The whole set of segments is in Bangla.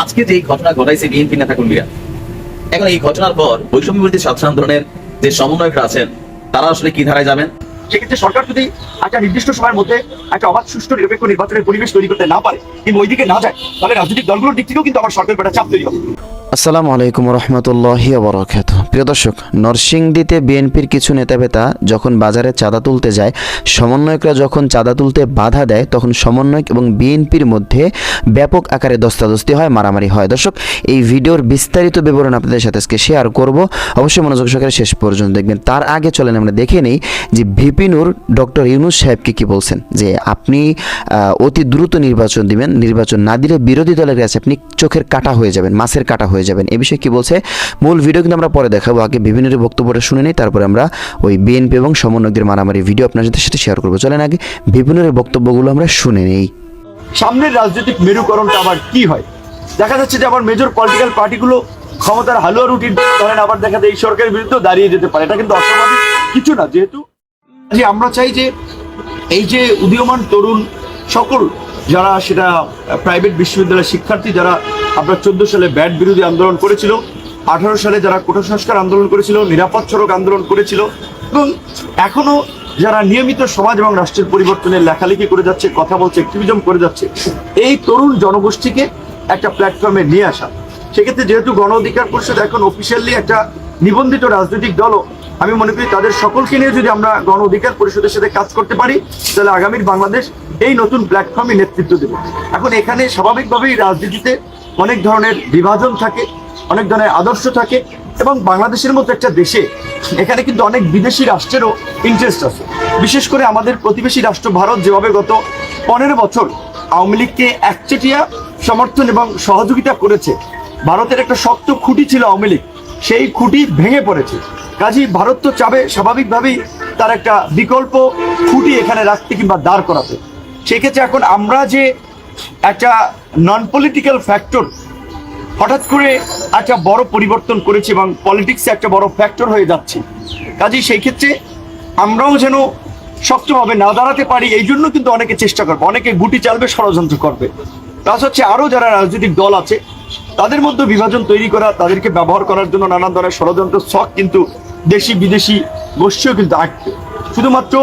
আজকে যে ঘটনা ঘটাইছে বিএনপি নেতা কর্মীরা এখন এই ঘটনার পর বৈষম্য বিরোধী ছাত্র আন্দোলনের যে সমন্বয়করা আছেন, তারা আসলে কি ধারায় যাবেন? সেক্ষেত্রে সরকার যদি একটা নির্দিষ্ট সময়ের মধ্যে একটা অবাধ, সুষ্ঠু, নিরপেক্ষ নির্বাচনের পরিবেশ তৈরি করতে না পারে কিন্তু ওইদিকে না যায়, তাহলে রাজনৈতিক দলগুলোর দিক থেকেও কিন্তু আমার সরকার একটা চাপ তৈরি হবে। আসসালামু আলাইকুম রহমতুল্লাহি বরকাত প্রিয় দর্শক, নরসিংদীতে বিএনপির কিছু নেতাবেতা যখন বাজারে চাঁদা তুলতে যায়, সমন্বয়করা যখন চাঁদা তুলতে বাধা দেয়, তখন সমন্বয়ক এবং বিএনপির মধ্যে ব্যাপক আকারে দস্তাদস্তি হয়, মারামারি হয়। দর্শক, এই ভিডিওর বিস্তারিত বিবরণ আপনাদের সাথে আজকে শেয়ার করব। অবশ্যই মনোযোগ সহকারে শেষ পর্যন্ত দেখবেন। তার আগে চলেন আমরা দেখে নেই যে ভিপিনুর ডক্টর ইউনুস সাহেবকে কি বলছেন? যে আপনি অতি দ্রুত নির্বাচন দিবেন, নির্বাচন না দিলে বিরোধী দলের কাছে আপনি চোখের কাটা হয়ে যাবেন, মাছের কাটা হয়ে যাবেন। এ বিষয়ে কি বলছে? মূল ভিডিও কিন্তু আমরা পরে দেখাবো। আগে বিভিন্ন বক্তব্যটা শুনে নিই, তারপরে আমরা ওই বিএনপি এবং সমন্বয়কদের মারামারি ভিডিও আপনার সাথে শেয়ার করব। চলেন আগে বিভিন্নের বক্তব্যগুলো আমরা শুনে নেই। সামনের রাজনৈতিক মেরুকরণটা আবার কি হয়? দেখা যাচ্ছে যে আবার মেজর পলিটিক্যাল পার্টিগুলো ক্ষমতার হালুয়া রুটির ধরেন, আবার দেখা যায় এই সরকারের বিরুদ্ধে দাঁড়িয়ে যেতে পারে। এটা কিন্তু অস্বাভাবিক কিছু না, যেহেতু আমরা চাই যে এই যে উদীয়মান তরুণ সকল যারা সেটা প্রাইভেট বিশ্ববিদ্যালয়ের শিক্ষার্থী, যারা আপনার চোদ্দ সালে ব্যাট বিরোধী আন্দোলন করেছিল, আঠারো সালে যারা কোটা সংস্কার আন্দোলন করেছিল, নিরাপদ সড়ক আন্দোলন করেছিল, এবং এখনও যারা নিয়মিত সমাজ এবং রাষ্ট্রের পরিবর্তনের লেখালেখি করে যাচ্ছে, কথা বলছে অ্যাক্টিভিজম করে যাচ্ছে, এই তরুণ জনগোষ্ঠীকে একটা প্ল্যাটফর্মে নিয়ে আসা। সেক্ষেত্রে যেহেতু গণ অধিকার পরিষদ এখন অফিসিয়ালি একটা নিবন্ধিত রাজনৈতিক দলও, আমি মনে করি তাদের সকলকে নিয়ে যদি আমরা গণ অধিকার পরিষদের সাথে কাজ করতে পারি, তাহলে আগামীর বাংলাদেশ এই নতুন প্ল্যাটফর্মে নেতৃত্ব দেবে। এখন এখানে স্বাভাবিকভাবেই রাজনীতিতে অনেক ধরনের বিভাজন থাকে, অনেক ধরনের আদর্শ থাকে এবং বাংলাদেশের মতো একটা দেশে এখানে কিন্তু অনেক বিদেশি রাষ্ট্রেরও ইন্টারেস্ট আছে। বিশেষ করে আমাদের প্রতিবেশী রাষ্ট্র ভারত যেভাবে গত পনেরো বছর আওয়ামী লীগকে একচেটিয়া সমর্থন এবং সহযোগিতা করেছে, ভারতের একটা শক্ত খুঁটি ছিল আওয়ামী লীগ, সেই খুঁটি ভেঙে পড়েছে। কাজী ভারত তো চাবে স্বাভাবিকভাবেই তার একটা বিকল্প খুঁটি এখানে রাখতে কিংবা দাঁড় করাতে। সেক্ষেত্রে এখন আমরা যে একটা নন পলিটিক্যাল ফ্যাক্টর হঠাৎ করে একটা বড় পরিবর্তন করেছে এবং পলিটিক্সে একটা বড় ফ্যাক্টর হয়ে যাচ্ছে, কাজেই সেই ক্ষেত্রে আমরাও যেন শক্তভাবে না দাঁড়াতে পারি, এই জন্য কিন্তু অনেকে চেষ্টা করবে, অনেকে গুটি চালবে, ষড়যন্ত্র করবে। প্লাস হচ্ছে আরও যারা রাজনৈতিক দল আছে, তাদের মধ্যে বিভাজন তৈরি করা, তাদেরকে ব্যবহার করার জন্য নানান ধরনের ষড়যন্ত্র শখ কিন্তু দেশি বিদেশি গোষ্ঠীও কিন্তু আঁকবে। শুধুমাত্র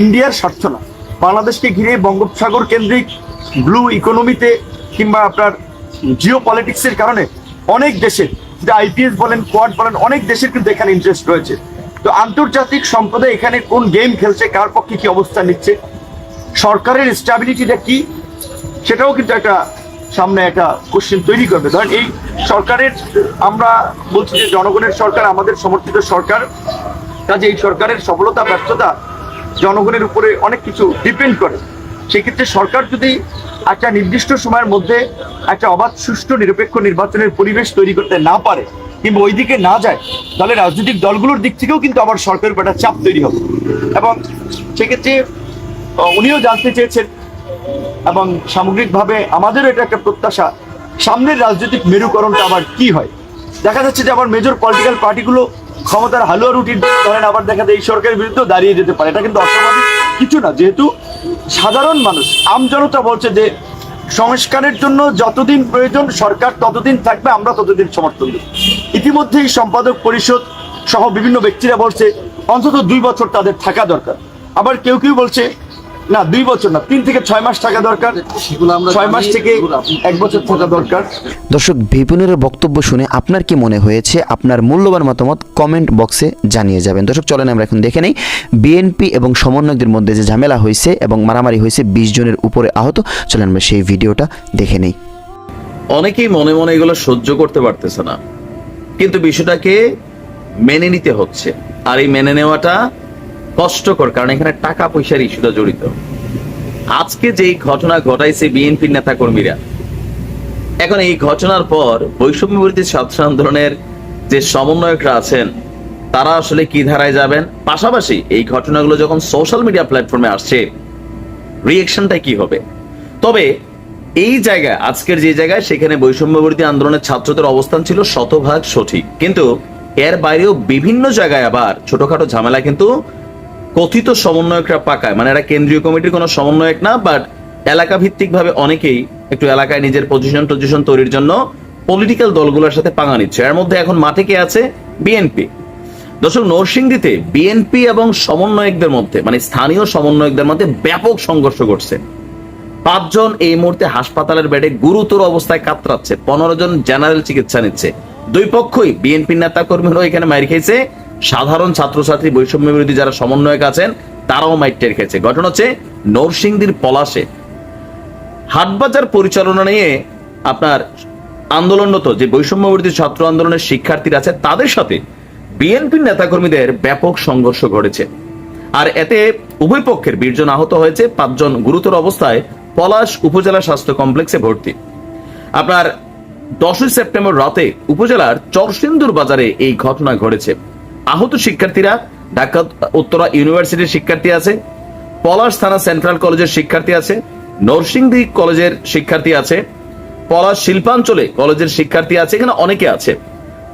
ইন্ডিয়ার স্বার্থ না বাংলাদেশকে ঘিরে বঙ্গোপসাগর কেন্দ্রিক ব্লু ইকোনমিতে কিংবা আপনার জিও পলিটিক্সের কারণে অনেক দেশের, যে আইপিএস বলেন কোয়াড বলেন, অনেক দেশের কিন্তু এখানে ইন্টারেস্ট রয়েছে। তো আন্তর্জাতিক সম্প্রদায় এখানে কোন গেম খেলছে, কার পক্ষে কি অবস্থান নিচ্ছে, সরকারের স্ট্যাবিলিটিটা কি, সেটাও কিন্তু একটা সামনে একটা কোশ্চেন তৈরি করবে। ধরেন এই সরকারের, আমরা বলছি যে জনগণের সরকার, আমাদের সমর্থিত সরকার, কাজে এই সরকারের সফলতা, ব্যর্থতা জনগণের উপরে অনেক কিছু ডিপেন্ড করে। সেক্ষেত্রে সরকার যদি একটা নির্দিষ্ট সময়ের মধ্যে একটা অবাধ, সুষ্ঠু, নিরপেক্ষ নির্বাচনের পরিবেশ তৈরি করতে না পারে কিংবা ওইদিকে না যায়, তাহলে রাজনৈতিক দলগুলোর দিক থেকেও কিন্তু আবার সরকারের উপর একটা চাপ তৈরি হবে। এবং সেক্ষেত্রে উনিও জানতে চেয়েছেন এবং সামগ্রিকভাবে আমাদেরও এটা একটা প্রত্যাশা, সামনের রাজনৈতিক মেরুকরণটা আবার কি হয়? দেখা যাচ্ছে যে আবার মেজর পলিটিক্যাল পার্টিগুলো ক্ষমতার হালুয়া রুটির ধরেন আবার দেখা যায় এই সরকারের বিরুদ্ধে দাঁড়িয়ে যেতে পারে। এটা কিন্তু অস্বাভাবিক কিছু না। যেহেতু সাধারণ মানুষ আমজনতা বলছে যে সংস্কারের জন্য যতদিন প্রয়োজন সরকার ততদিন থাকবে, আমরা ততদিন সমর্থন দেব। ইতিমধ্যেই সম্পাদক পরিষদ সহ বিভিন্ন ব্যক্তিরা বলছে, অন্তত দুই বছর তাদের থাকা দরকার। আবার কেউ কেউ বলছে না দুই বছর না তিন থেকে ছয় মাস থাকা দরকার। ছয় মাস থেকে এক বছর থাকা দরকার। দর্শক বিপিনের বক্তব্য শুনে আপনার কি মনে হয়েছে? আপনার মূল্যবান মতামত কমেন্ট বক্সে জানিয়ে যাবেন। দর্শক চলেন আমরা এখন দেখে নেই। বিএনপি এবং সমন্বয়কদের মধ্যে যে ঝামেলা হয়েছে এবং মারামারি হয়েছে বিশ জনের উপরে আহত চলেন আমরা সেই ভিডিওটা দেখে নেই। অনেকেই মনে মনে এগুলো সহ্য করতে পারতেছে না। কিন্তু বিষয়টাকে মেনে নিতে হচ্ছে। আর এই মেনে নেওয়াটা কষ্টকর, কারণ এখানে টাকা পয়সার ইস্যুটা জড়িত। আজকে যেই ঘটনা ঘটাইছে বিএনপির নেতা কর্মীরা এখন এই ঘটনার পর বৈষম্য বিরোধী ছাত্র আন্দোলনের যে সমন্বয়করা আছেন, তারা আসলে কি ধারায় যাবেন? পাশাপাশি এই ঘটনাগুলো যখন সোশ্যাল মিডিয়া প্ল্যাটফর্মে আসছে রিয়েকশনটা কি হবে? তবে এই জায়গায়, আজকের যে জায়গায়, সেখানে বৈষম্য বিরোধী আন্দোলনের ছাত্রদের অবস্থান ছিল শতভাগ সঠিক। কিন্তু এর বাইরেও বিভিন্ন জায়গায় আবার ছোটখাটো ঝামেলা কিন্তু কথিত সমন্বয়করা পাকায়। মানে এরা কেন্দ্রীয় কমিটির কোনো সমন্বয়ক না বাট এলাকা ভিত্তিক ভাবে অনেকেই একটু এলাকায় নিজের পজিশন টজিশন তৈরির জন্য পলিটিক্যাল দলগুলোর সাথে পাঙা নিচ্ছে। এর মধ্যে এখন মাঠে কে আছে? বিএনপি দর্শক, নরসিংদীতে বিএনপি এবং সমন্বয়কদের মধ্যে মানে স্থানীয় সমন্বয়কদের মধ্যে ব্যাপক সংঘর্ষ ঘটছে। পাঁচজন এই মুহূর্তে হাসপাতালের বেডে গুরুতর অবস্থায় কাতরাচ্ছে। পনেরো জন জেনারেল চিকিৎসা নিচ্ছে। দুই পক্ষই বিএনপির নেতা কর্মীরাও এখানে মাইর খেয়েছে। সাধারণ ছাত্রছাত্রী বৈষম্য বিরোধী যারা সমন্বয়ক আছেন, তারাও মাইর টের খেয়েছে। ঘটনা হচ্ছে নরসিংদীর পলাশে। হাটবাজার পরিচালনা নিয়ে আপনার আন্দোলনরত যে বৈষম্য বিরোধী ছাত্র আন্দোলনের শিক্ষার্থীরা আছে, তাদের সাথে বিএনপির নেতাকর্মীদের ব্যাপক সংঘর্ষ ঘটেছে। আর এতে উভয় পক্ষের বীরজন আহত হয়েছে, পাঁচজন গুরুতর অবস্থায় পলাশ উপজেলা স্বাস্থ্য কমপ্লেক্সে ভর্তি। আপনার দশই সেপ্টেম্বর রাতে উপজেলার চরসিন্দুর বাজারে এই ঘটনা ঘটেছে। আহত শিক্ষার্থীরা ঢাকা, উত্তরা ইউনিভার্সিটির শিক্ষার্থী আছে, পলাশ থানা সেন্ট্রাল কলেজের শিক্ষার্থী আছে, নরসিংদী কলেজের শিক্ষার্থী আছে, পলাশ শিল্পাঞ্চলে কলেজের শিক্ষার্থী আছে, এখানে অনেকে আছে।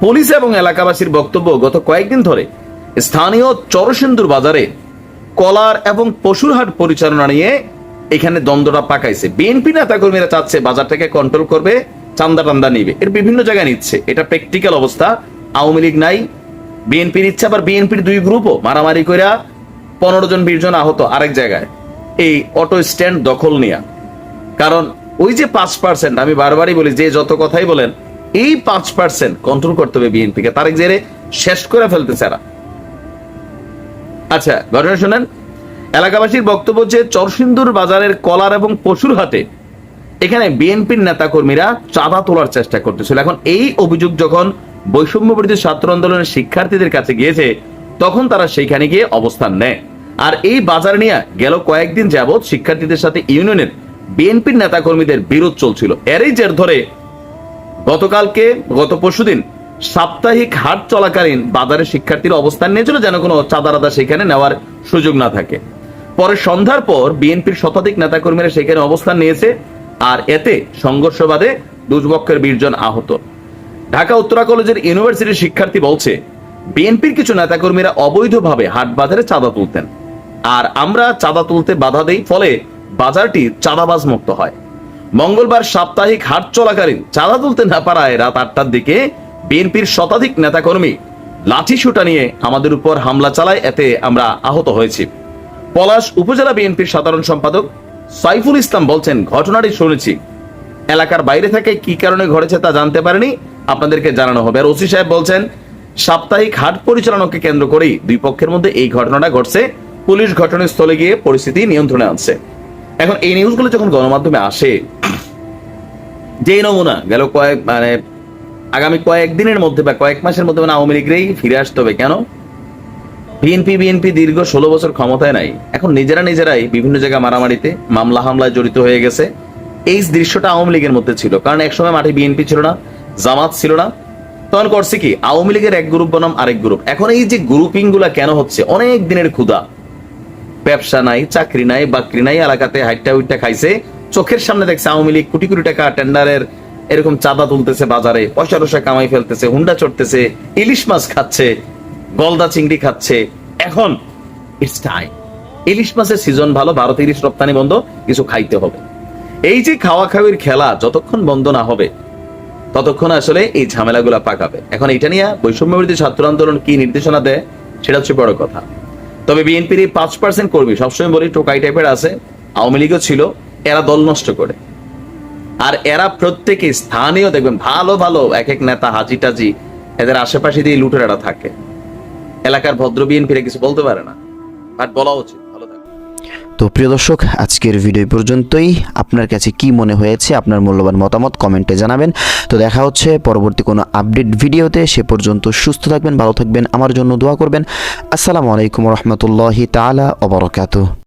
পুলিশ এবং এলাকাবাসীর বক্তব্য গত কয়েকদিন ধরে স্থানীয় চরসিন্দুর বাজারে কলার এবং পশুরহাট পরিচালনা নিয়ে এখানে দ্বন্দ্বটা পাকাইছে। বিএনপি নেতাকর্মীরা চাচ্ছে বাজারটাকে কন্ট্রোল করবে, চান্দা টান্দা নিবে। এর বিভিন্ন জায়গায় নিচ্ছে। এটা প্র্যাকটিক্যাল অবস্থা। আওয়ামী লীগ নাই বিএনপির ইচ্ছা আবার বিএনপির দুই গ্রুপও মারামারি কইরা পনেরো জন, বিশ জন আহত আরেক জায়গায়। এই অটো স্ট্যান্ড দখল নিয়া। কারণ ওই যে পাঁচ পার্সেন্ট, আমি বারবারই বলি, যে যত কথাই বলেন, এই পাঁচ পার্সেন্ট কন্ট্রোল করতে হবে বিএনপিকে। তারেক জেরে শেষ করে ফেলতেছে এরা। আচ্ছা ঘটনা শুনেন। এলাকাবাসীর বক্তব্য যে চরসিন্দুর বাজারের কলার এবং পশুর হাটে এখানে বিএনপির নেতাকর্মীরা চাঁদা তোলার চেষ্টা করতেছিল। এখন এই অভিযোগ যখন বৈষম্য বিরোধী ছাত্র আন্দোলনের শিক্ষার্থীদের কাছে গিয়েছে, তখন তারা সেইখানে গিয়ে অবস্থান নেয়। আর এই বাজার নিয়ে গেল কয়েকদিন যাবৎ শিক্ষার্থীদের সাথে ইউনিয়নের বিএনপির নেতাকর্মীদের বিরোধ চলছিল। এরই জের ধরে গতকালকে, গত পরশুদিন সাপ্তাহিক হাট চলাকালীন বাজারে শিক্ষার্থীরা অবস্থান নিয়েছিল যেন কোনো চাঁদারাদা সেখানে নেওয়ার সুযোগ না থাকে। পরে সন্ধ্যার পর বিএনপির শতাধিক নেতাকর্মীরা সেখানে অবস্থান নিয়েছে, আর এতে সংঘর্ষ বাদে দুপক্ষের বীরজন আহত। ঢাকা উত্তরা কলেজের ইউনিভার্সিটির শিক্ষার্থী বলছে, বিএনপির কিছু নেতাকর্মীরা অবৈধভাবে হাট বাজারে চাঁদা তুলতেন। আর আমরা চাঁদা তুলতে বাধা দেই, ফলে বাজারটি চাঁদাবাজ মুক্ত হয়। মঙ্গলবার সাপ্তাহিক হাট চলাকালীন চাঁদা তুলতে না পারায় রাত আটটার দিকে বিএনপির শতাধিক নেতাকর্মী লাঠি সুটা নিয়ে আমাদের উপর হামলা চালায়, এতে আমরা আহত হয়েছি। পলাশ উপজেলা বিএনপির সাধারণ সম্পাদক সাইফুল ইসলাম বলছেন, ঘটনাটি শুনেছি। এলাকার বাইরে থেকে কি কারণে ঘটেছে তা জানতে পারেনি। আপনাদেরকে জানানো হবে। আর ওসি সাহেব বলছেন, সাপ্তাহিক হাট পরিচালনাকে কেন্দ্র করেই দুই পক্ষের মধ্যে এই ঘটনাটা ঘটছে। পুলিশ ঘটনাস্থলে গিয়ে পরিস্থিতি নিয়ন্ত্রণে আনছে। এখন এই নিউজগুলো যখন গণমাধ্যমে আসে যে নমুনা গেল কয়েক মানে আগামী কয়েকদিনের মধ্যে বা কয়েক মাসের মধ্যে মানে আওয়ামী লীগেরই ফিরে আসতে হবে কেন? বিএনপি বিএনপি দীর্ঘ ষোলো বছর ক্ষমতায় নাই। এখন নিজেরা নিজেরাই বিভিন্ন জায়গায় মারামারিতে, মামলা হামলায় জড়িত হয়ে গেছে। এই দৃশ্যটা আওয়ামী লীগের মধ্যে ছিল। কারণ একসময় মাঠে বিএনপি ছিল না। জামাত ছিল না। তখন করছে কি? আওয়ামী লীগের এক গ্রুপ বনাম আরেক গ্রুপ। এখন এই যে গ্রুপিংগুলা কেন হচ্ছে? অনেক দিনের ক্ষুধা। ব্যবসা নাই, চাকরি নাই, বাকরি নাই, এলাকাতে হাইটটা উইটটা খাইছে। চোখের সামনে দেখছে আওয়ামী লীগ কোটি কোটি টাকা টেন্ডারের এরকম চাঁদা তুলতেছে বাজারে, পয়সা টসা কামাই ফেলতেছে, হুন্ডা চড়তেছে, ইলিশ মাছ খাচ্ছে, গলদা চিংড়ি খাচ্ছে। এখন ইটস টাইম ইলিশ মাছের সিজন ভালো, ভারত ইলিশ রপ্তানি বন্ধ, কিছু খাইতে হবে। এই যে খাওয়া খাওয়ির খেলা, যতক্ষণ বন্ধ না হবে ততক্ষণ আসলে এই ঝামেলাগুলা পাকাবে। এখন এটা নিয়ে বৈষম্য বিরোধী ছাত্র আন্দোলন কি নির্দেশনা দেয়, সেটা হচ্ছে বড় কথা। তবে বিএনপির এই পাঁচ পার্সেন্ট কর্মী, সবসময় বলি, টোকাই টাইপের আছে, আওয়ামী লীগও ছিল, এরা দল নষ্ট করে। আর এরা প্রত্যেকে স্থানীয়, দেখবেন, ভালো ভালো এক এক নেতা, হাজি টাজি, এদের আশেপাশে দিয়ে লুটেরারা থাকে। এলাকার ভদ্র বিএনপিরা কিছু বলতে পারে না বাট বলা উচিত। তো প্রিয় দর্শক, আজকের ভিডিও পর্যন্তই। আপনার কাছে কি মনে হয়েছে, আপনার মূল্যবান মতামত কমেন্টে জানাবেন। তো দেখা হচ্ছে পরবর্তী কোনো আপডেট ভিডিওতে সে পর্যন্ত সুস্থ থাকবেন, ভালো থাকবেন, আমার জন্য দোয়া করবেন। আসসালামু আলাইকুম রহমতুল্লাহি তালা অবরকাত